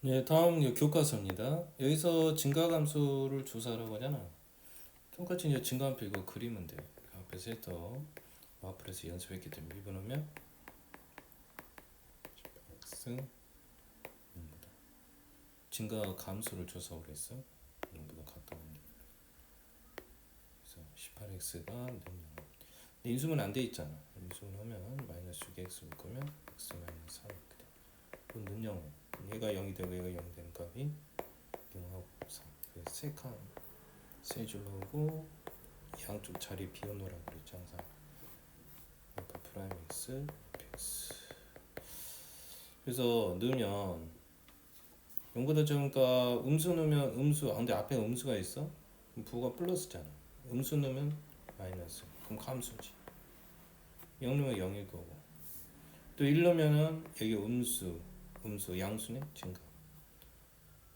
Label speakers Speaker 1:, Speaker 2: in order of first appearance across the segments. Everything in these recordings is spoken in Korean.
Speaker 1: 네, 다음 교과서입니다. 여기서 증가함수를 조사하라고 하잖아. 똑같이 이제 증가 함수 이거 그리면 돼. 앞에서 해서 마플에서 연습했기 때문에 미분하면 x 0보다 증가 감수를 조사하고 그랬어. 0보다 같다는 게. 그래서 18x가 능량. 인수분 안돼 있잖아. 인수분 하면 마이너스 6x일 거면 x 마이너스 3 이렇게 돼. 그럼 능량은 얘가 0이 되고 얘가 0이 되는 값이 0하고 3 그래서 세칸 세 줄로 하고 양쪽 자리 비워놓으라고 그랬죠 항상. 프라임 x x 그래서 넣으면 0보다 적으니까 음수 넣으면 음수 아 근데 앞에 음수가 있어? 그럼 부가 플러스잖아. 음수 넣으면 마이너스. 그럼 감수지. 0 넣으면 0일 거고. 또 1 넣으면은 여기 음수 음수 양수네 증가.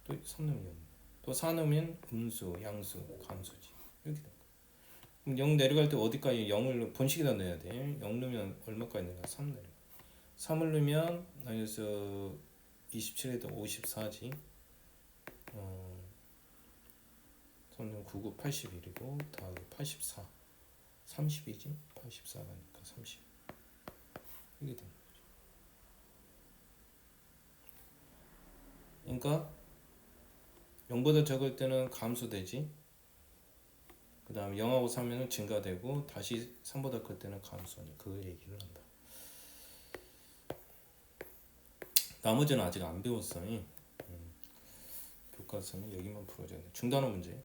Speaker 1: 또 3 넣으면. 0. 또4 넣으면 음수 양수 감수지. 이렇게 된 거야. 그럼 0 내려갈 때 어디까지 0을 본식에다 넣어야 돼? 0 넣으면 얼마까지 내려가? 3 내려가. 3을 넣으면 마이너스 27에다 54지. 어, 3 넣으면 99 81이고 더하기 84 30이지? 84가니까 30 이게 된 거야 그러니까 0보다 적을 때는 감소되지. 그 다음에 0하고 3은 증가되고 다시 3보다 클 때는 감소하니 그걸 얘기를 한다. 나머지는 아직 안 배웠어. 음. 교과서는 여기만 풀어줘야 돼. 중단어 문제.